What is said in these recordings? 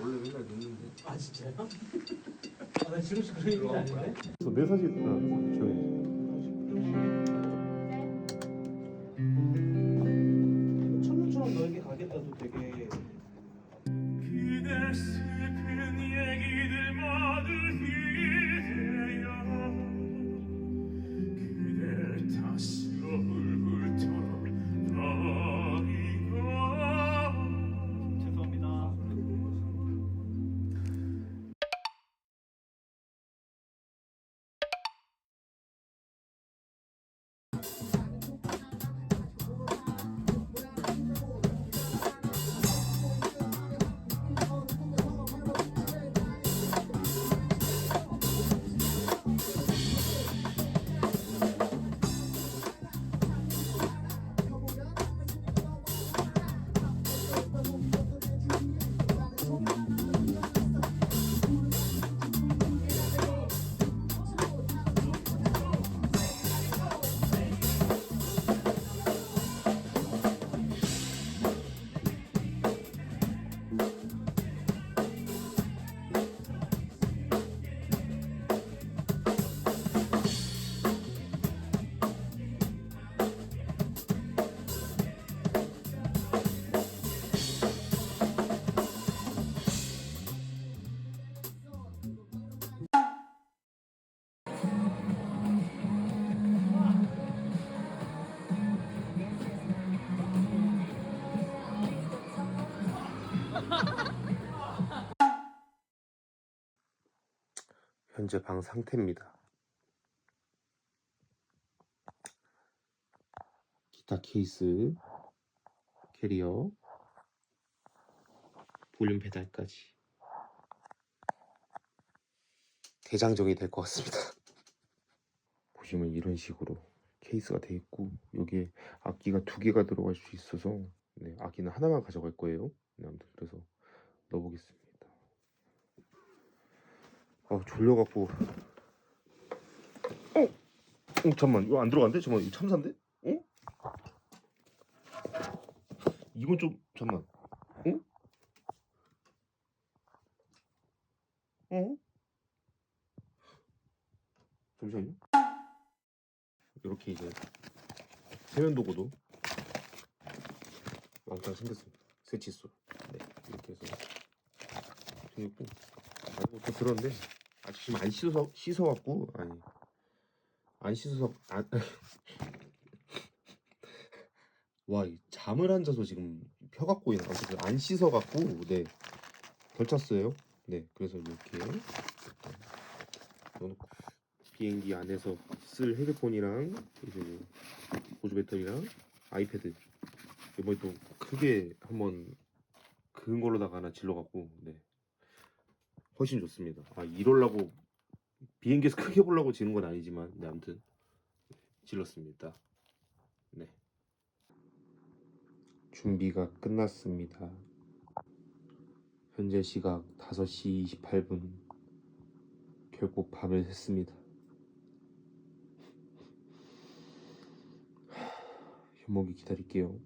원래 맨날 늦는데. 아 진짜요? 지금 그런 얘기 아닌데? 내 사진 아, 저기 현재 방 상태입니다. 기타 케이스, 캐리어, 볼륨 페달까지 대장정이 될 것 같습니다. 보시면 이런 식으로 케이스가 돼 있고 여기에 악기가 두 개가 들어갈 수 있어서 네, 악기는 하나만 가져갈 거예요. 네, 아무튼 그래서 넣어보겠습니다. 아 졸려갖고 어? 어 잠만 이거 안 들어간대? 잠만 이거 참사인데? 어? 이건 좀 잠만 어? 어? 잠시만요 이렇게 이제 세면 도구도 왕창 생겼습니다 새 칫솔 네 이렇게 해서 생겼고 아이고 또 들었는데. 아직 지금 안 씻어 씻어갖고 아니. 안 씻어서 안 와, 이 잠을 안 자서 지금 펴갖고 있는 아무튼 안 씻어갖고 네. 덜 찼어요. 네, 그래서 이렇게. 네, 넣어놓고 비행기 안에서 쓸 헤드폰이랑 이제 뭐 보조 배터리랑 아이패드. 이번에 또 크게 한번 그은 걸로다가 하나 질러갖고 네 훨씬 좋습니다. 아 이럴라고 비행기에서 크게 보려고 지는 건 아니지만 네, 아무튼 질렀습니다. 네. 준비가 끝났습니다. 현재 시각 5시 28분. 결국 밤을 샜습니다. 현목이 기다릴게요.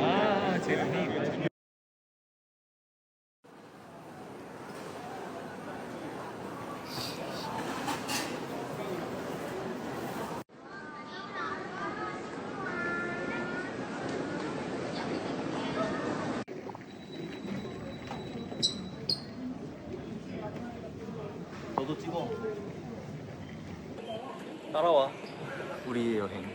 아, 제가 찍어. 따라와. 우리의 여행.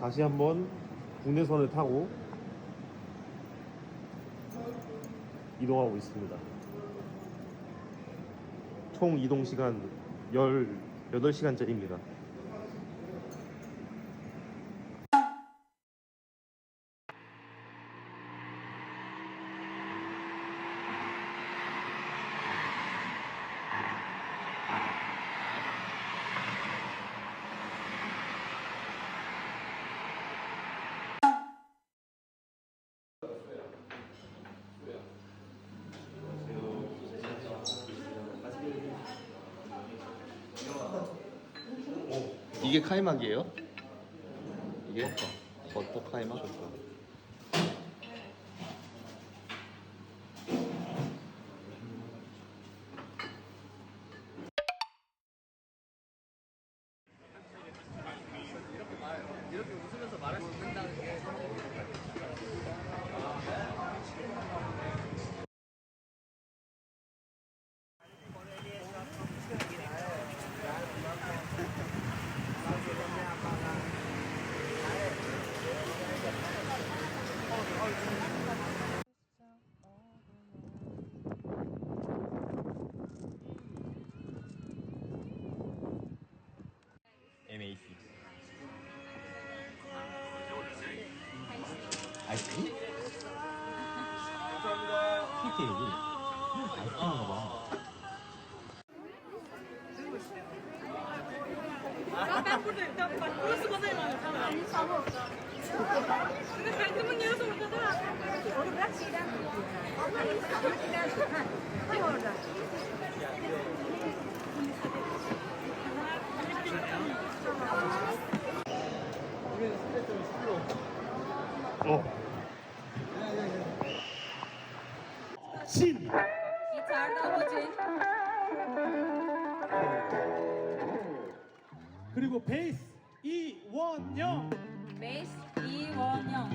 다시 한번 국내선을 타고 이동하고 있습니다. 총 이동 시간 18시간짜리입니다. 이게 카이막이에요? 이게 버터 카이막? 아이스크림? 감사합니다. 케이크 여기 아이스크림인가 봐. Gitarda Abacin. 그리고 베이스 이원영 Bass 이원영.